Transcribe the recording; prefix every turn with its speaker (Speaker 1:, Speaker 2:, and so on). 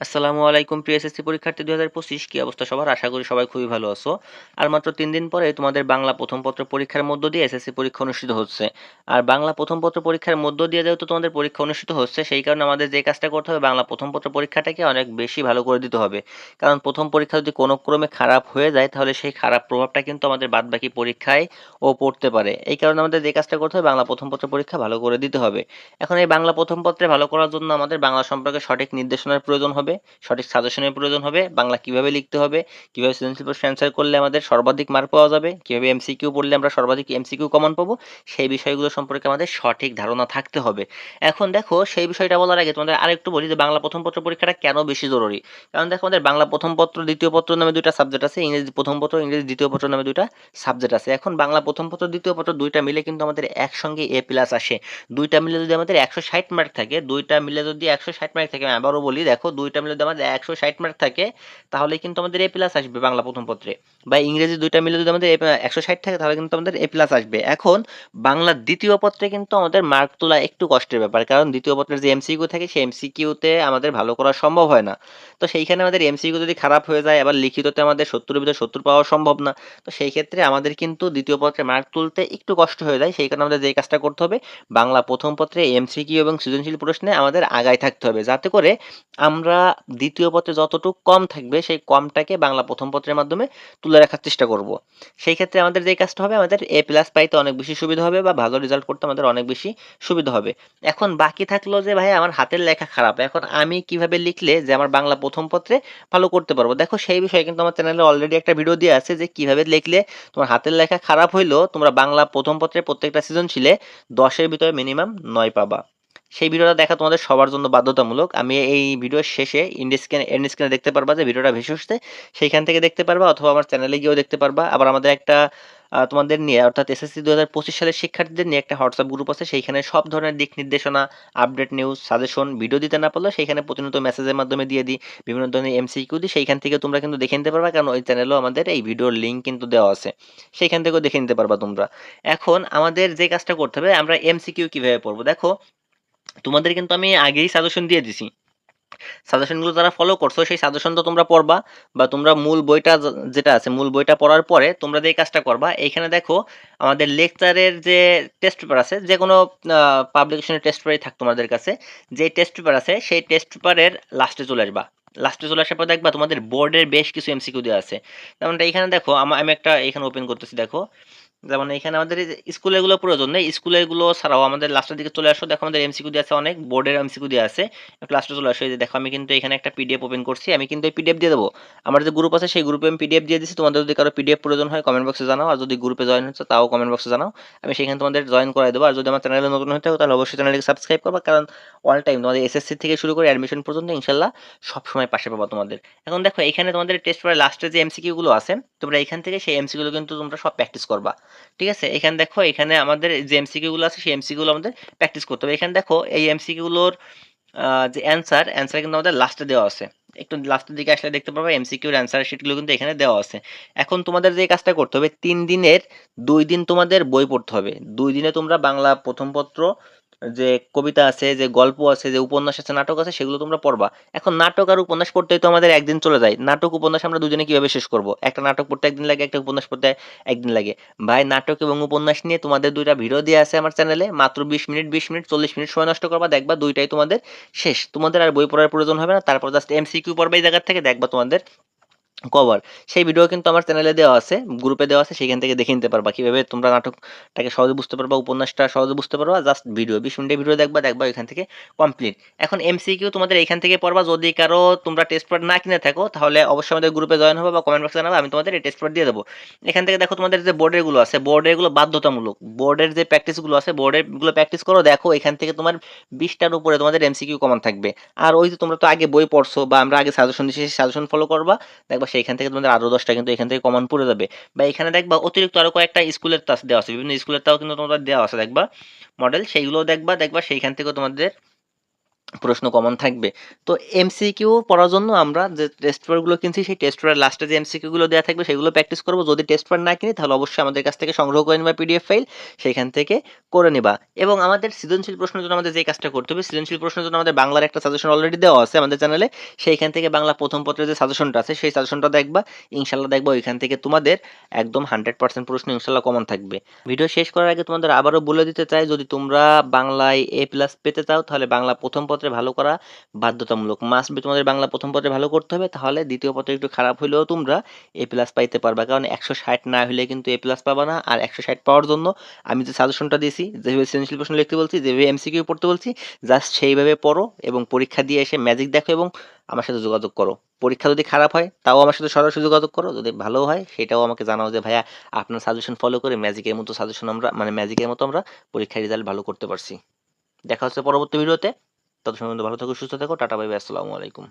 Speaker 1: আসসালামু আলাইকুম প্রিয় এসএসসি পরীক্ষার্থী দুই হাজার পঁচিশ, কী অবস্থা সবার? আশা করি সবাই খুবই ভালো আছো। আর মাত্র তিন দিন পরে তোমাদের বাংলা প্রথম পত্র পরীক্ষার মধ্য দিয়ে এসএসসি পরীক্ষা অনুষ্ঠিত হচ্ছে। আর বাংলা প্রথম পত্র পরীক্ষার মধ্য দিয়ে যেহেতু তোমাদের পরীক্ষা অনুষ্ঠিত হচ্ছে, সেই কারণে আমাদের যে কাজটা করতে হবে, বাংলা প্রথম পত্র পরীক্ষাটাকে অনেক বেশি ভালো করে দিতে হবে। কারণ প্রথম পরীক্ষা যদি কোনো ক্রমে খারাপ হয়ে যায়, তাহলে সেই খারাপ প্রভাবটা কিন্তু আমাদের বাদবাকি পরীক্ষায় ও পড়তে পারে। এই কারণে আমাদের যে কাজটা করতে হবে, বাংলা প্রথম পত্র পরীক্ষা ভালো করে দিতে হবে। এখন এই বাংলা প্রথম পত্রে ভালো করার জন্য আমাদের বাংলা সম্পর্কে সঠিক নির্দেশনার প্রয়োজন হবে। সঠিক সাজেশনের প্রয়োজন হবে, বাংলা কীভাবে লিখতে হবে, কীভাবে সৃজনশীল প্রশ্ন অ্যান্সার করলে আমাদের সর্বাধিক মার্ক পাওয়া যাবে, কীভাবে এমসিকিউ পড়লে আমরা সর্বাধিক এমসিকিউ কমন পাবো, সেই বিষয়গুলো সম্পর্কে আমাদের সঠিক ধারণা থাকতে হবে। এখন দেখো, সেই বিষয়টা বলার আগে তোমাদের আরেকটু বলি যে বাংলা প্রথম পত্র পরীক্ষাটা কেন বেশি জরুরি? কারণ দেখো আমাদের বাংলা প্রথম পত্র, দ্বিতীয় পত্র নামে দুইটা সাবজেক্ট আছে, ইংরেজি প্রথম পত্র, ইংরেজি দ্বিতীয় পত্র নামে দুইটা সাবজেক্ট আছে। এখন বাংলা প্রথম পত্র, দ্বিতীয় পত্র দুইটা মিলে কিন্তু আমাদের একসঙ্গে এ প্লাস আসে। দুইটা মিলে যদি আমাদের একশো ষাট মার্ক থাকে, দুইটা মিলে যদি একশো ষাট মার্ক থাকে, আমি আবারও বলি, দেখো দুইটা মিলে যদি আমাদের একশো ষাট মার্ক থাকে তাহলে কিন্তু আমাদের এ প্লাস আসবে বাংলা প্রথম পত্রে। বা ইংরেজি দুইটা মিলে যদি আমাদের একশো ষাট থাকে, তাহলে কিন্তু আমাদের এ প্লাস আসবে। এখন বাংলার দ্বিতীয় পত্রে কিন্তু আমাদের মার্ক তোলা একটু কষ্টের ব্যাপার, কারণ দ্বিতীয় পত্রের যে এমসিকিউ থাকে, সেই এমসিকিউতে আমাদের ভালো করা সম্ভব হয় না। তো সেইখানে আমাদের এমসিকিউ যদি খারাপ হয়ে যায়, আবার লিখিততে আমাদের সত্তরের ভিতরে সত্তর পাওয়া সম্ভব না, তো সেই ক্ষেত্রে আমাদের কিন্তু দ্বিতীয় পত্রে মার্ক তুলতে একটু কষ্ট হয়ে যায়। সেই কারণে আমাদের যে কাজটা করতে হবে, বাংলা প্রথম পত্রে এমসিকিউ এবং সৃজনশীল প্রশ্নে আমাদের আগায় থাকতে হবে, যাতে করে আমরা দ্বিতীয় পত্রে যতটুকু কম থাকবে, সেই কমটাকে বাংলা প্রথম পত্রের মাধ্যমে তুলে রাখার চেষ্টা করব। সেই ক্ষেত্রে আমাদের যে কাজটা হবে, আমাদের এ প্লাস পাইতে অনেক বেশি সুবিধা হবে বা ভালো রেজাল্ট করতে আমাদের অনেক বেশি সুবিধা হবে। এখন বাকি থাকল যে, ভাই, আমার হাতের লেখা খারাপ। এখন আমি কীভাবে লিখলে যে, আমার বাংলা প্রথম পত্রে ভালো করতে পারব? দেখো, সেই বিষয়ে কিন্তু আমার চ্যানেলে অলরেডি একটা ভিডিও দিয়ে আছে যে, কীভাবে লিখলে তোমার হাতের লেখা খারাপ হইলেও তোমরা বাংলা প্রথম পত্রে প্রত্যেকটা সৃজনশীলে দশের ভিতরে মিনিমাম নয় পাবা। সেই ভিডিওটা দেখা তোমাদের সবার জন্য বাধ্যতামূলক। আমি এই ভিডিওর শেষে ইন্ডি স্ক্যান এন্ড স্ক্যানে দেখতে পারবা যে ভিডিওটা ভেসে আসছে। সেইখান থেকে দেখতে পারবা অথবা আমার চ্যানেলে গিয়েও দেখতে পারবা। আবার আমাদের একটা তোমাদের নিয়ে, অর্থাৎ এসএসসি দু হাজার পঁচিশ সালের শিক্ষার্থীদের নিয়ে একটা হোয়াটসঅ্যাপ গ্রুপ আছে। সেইখানে সব ধরনের দিক নির্দেশনা আপডেট নিউজ সাজেশন ভিডিও দিতে না পারলেও সেইখানে প্রতিনিয়ত মেসেজের মাধ্যমে দিয়ে দিই। বিভিন্ন ধরনের এমসিকিউ দিই। সেইখান থেকে তোমরা কিন্তু দেখে নিতে পারবা। কারণ ওই চ্যানেলেও আমাদের এই ভিডিওর লিঙ্ক কিন্তু দেওয়া আছে। সেইখান থেকেও দেখে নিতে পারবা তোমরা। এখন আমাদের যে কাজটা করতে হবে, আমরা এমসিকিউ কীভাবে পড়ব দেখো তোমাদের কিন্তু আমি আগেই সাজেশন দিয়ে দিছি। সাজেশনগুলো যারা ফলো করছ, সেই সাজেশন তো তোমরা পড়বা বা তোমরা মূল বইটা যেটা আছে, মূল বইটা পড়ার পরে তোমরা যে কাজটা করবা, এইখানে দেখো আমাদের লেকচারের যে টেস্ট পেপার আছে, যে কোনো পাবলিকেশনের টেস্ট পেপারই থাক তোমাদের কাছে, যে টেস্ট পেপার আছে, সেই টেস্ট পেপারের লাস্টে চলে আসবা। লাস্টে চলে আসার পর দেখবা তোমাদের বোর্ডের বেশ কিছু এমসিকিউ দেওয়া আছে। যেমনটা এখানে দেখো, আমি একটা এখানে ওপেন করতেছি, দেখো। যেমন এখানে আমাদের স্কুলেরগুলো প্রয়োজন নেই, স্কুলেরগুলো ছাড়াও আমাদের লাস্টের দিকে চলে আসো। দেখো আমাদের এমসিকিউ দিয়ে আছে অনেক বোর্ডের এমসিকিউ দিয়ে আছে। লাস্টে চলে আসো। যে দেখো, আমি কিন্তু এখানে একটা পিডিএফ ওপেন করছি। আমি কিন্তু এই পিডিএফ দিয়ে দেবো। আমার যে গ্রুপ আছে, সেই গ্রুপে আমি পিডিএফ দিয়ে দিচ্ছি তোমাদের যদি কারও পিডিএফ প্রয়োজন হয় কমেন্ট বক্সে জানাও। আর যদি গ্রুপে জয়েন হচ্ছে, তাও কমেন্ট বক্সে জানাও। আমি সেখানে তোমাদের জয়েন করাই দেবো। আর যদি আমার চ্যানেলে নতুন হতে হবে তাহলে অবশ্যই চ্যানেলকে সাবস্ক্রাইব করবা। কারণ অল টাইম তোমাদের এসএসসি থেকে শুরু করে অ্যাডমিশন পর্যন্ত ইনশাল্লাহ সবসময় পাশে পাবো তোমাদের। এখন দেখো, এখানে তোমাদের টেস্ট পরে লাস্টে যে এমসিকিউগুলো আছে, তোমরা এখান থেকে সেই এমসিকিউগুলো কিন্তু তোমরা সব প্র্যাকটিস করবা। ঠিক আছে? এখানে দেখো, এখানে আমাদের যে এমসিকিউগুলো আছে, সেই এমসিকিউগুলো আমাদের প্র্যাকটিস করতে হবে। এখানে দেখো, এই এমসিকিউগুলোর যে অ্যান্সার অ্যান্সার কিন্তু আমাদের লাস্টে দেওয়া আছে। একটু লাস্টের দিকে আসলে দেখতে পারবে এমসিকিউর অ্যান্সার শিটগুলো কিন্তু এখানে দেওয়া আছে। এখন তোমাদের যে কাজটা করতে হবে, তিন দিনের দুই দিন তোমাদের বই পড়তে হবে। দুই দিনে তোমরা বাংলা প্রথম পত্র যে কবিতা আছে, যে গল্প আছে, যে উপন্যাস আছে, নাটক আছে, সেগুলো তোমরা পড়বা। এখন নাটক আর উপন্যাস পড়তে তো আমাদের একদিন চলে যায়। নাটক, উপন্যাস আমরা দুজনে কীভাবে শেষ করব? একটা নাটক পড়তে একদিন লাগে, একটা উপন্যাস পড়তে একদিন লাগে। ভাই, নাটক এবং উপন্যাস নিয়ে তোমাদের দুইটা ভিডিও দিয়ে আছে আমার চ্যানেলে। মাত্র বিশ মিনিট বিশ মিনিট, চল্লিশ মিনিট সময় নষ্ট করবা। দেখবা দুইটাই তোমাদের শেষ। তোমাদের আর বই পড়ার প্রয়োজন হবে না। তারপর জাস্ট এমসিকিউ পড়বা এই জায়গার থেকে। দেখবা তোমাদের কভার সেই ভিডিও কিন্তু আমার চ্যানেলে দেওয়া আছে গ্রুপে দেওয়া আছে, সেখান থেকে দেখে নিতে পারবা কীভাবে তোমরা নাটকটাকে সহজে বুঝতে পারবা, উপন্যাসটা সহজে বুঝতে পারবা জাস্ট ভিডিও বিশ মিনিটের ভিডিও দেখবা দেখবা এখান থেকে কমপ্লিট এখন এমসিকিউ তোমাদের এখান থেকে পড়বা, যদি কারও তোমরা টেস্ট পেপার না কিনে থাকো, তাহলে অবশ্যই আমাদের গ্রুপে জয়েন হবে বা কমেন্ট বক্সে জানাবে, আমি তোমাদের এই টেস্ট পেপার দিয়ে দেবো। এখান থেকে দেখো তোমাদের যে বোর্ডেরগুলো আছে বোর্ডেরগুলো বাধ্যতামূলক। বোর্ডের যে প্র্যাকটিসগুলো আছে বোর্ডেরগুলো প্র্যাকটিস করো, দেখো এখান থেকে তোমার বিশটার উপরে তোমাদের এমসিকিউ কমন থাকবে। আর ওই যে তোমরা তো আগে বই পড়ছো বা আমরা আগে সাজেশন দিচ্ছি সাজেশন ফলো করবা, দেখবা সেইখান থেকে তোমাদের আরও দশটা কিন্তু এখান থেকে কমন পড়ে যাবে। বা এখানে দেখবা অতিরিক্ত আরও কয়েকটা স্কুলের তাস দেওয়া আছে। বিভিন্ন স্কুলের তাও কিন্তু তোমাদের দেওয়া আছে। দেখবা মডেল সেইগুলোও দেখবা দেখবা সেইখান থেকেও তোমাদের প্রশ্ন কমন থাকবে। তো এমসিকিউ পড়ার জন্য আমরা যে টেস্ট পেপারগুলো কিনছি, সেই টেস্ট পেপার লাস্টে যে এমসিকিউগুলো দেওয়া থাকবে, সেগুলো প্র্যাকটিস করব। যদি টেস্ট পেপার না কিনি, তাহলে অবশ্যই আমাদের কাছ থেকে সংগ্রহ করে নেবা পিডিএফ ফাইল সেইখান থেকে করে নেবা। এবং আমাদের সৃজনশীল প্রশ্নের জন্য আমাদের যে কাজটা করতে হবে, সৃজনশীল প্রশ্নের জন্য আমাদের বাংলার একটা সাজেশন অলরেডি দেওয়া আছে আমাদের চ্যানেলে সেইখান থেকে বাংলা প্রথম পত্রের যে সাজেশনটা আছে, সেই সাজেশনটা দেখবা। ইনশাল্লাহ দেখবা ওইখান থেকে তোমাদের একদম হান্ড্রেড পার্সেন্ট প্রশ্ন ইনশাল্লাহ কমন থাকবে। ভিডিও শেষ করার আগে তোমাদের আবারও বলে দিতে চাই, যদি তোমরা বাংলায় এ প্লাস পেতে চাও, তাহলে বাংলা প্রথম পত্রে ভালো করা বাধ্যতামূলক। মাস্ট বি তোমাদের বাংলা প্রথম পত্রে ভালো করতে হবে, তাহলে দ্বিতীয় পত্রে একটু খারাপ হলেও তোমরা এ প্লাস পাইতে পারবা। কারণ একশো ষাট না হলে কিন্তু এ প্লাস পাবা না। আর একশো ষাট পাওয়ার জন্য আমি যে সাজেশনটা দিয়েছি, যেভাবে সৃজনশীল প্রশ্ন লিখতে বলছি, যেভাবে এমসিকিউ পড়তে বলছি জাস্ট সেইভাবে পড়ো এবং পরীক্ষা দিয়ে এসে ম্যাজিক দেখো এবং আমার সাথে যোগাযোগ করো। পরীক্ষা যদি খারাপ হয়, তাও আমার সাথে সরাসরি যোগাযোগ করো। যদি ভালো হয়, সেটাও আমাকে জানাও যে, ভাইয়া, আপনার সাজেশন ফলো করে ম্যাজিকের মতো সাজেশন আমরা মানে ম্যাজিকের মতো আমরা পরীক্ষার রেজাল্ট ভালো করতে পারছি। দেখা হচ্ছে পরবর্তী ভিডিওতে তত পর্যন্ত ভালো থাকো সুস্থ থাকো টাটা বাই আসসালামু আলাইকুম।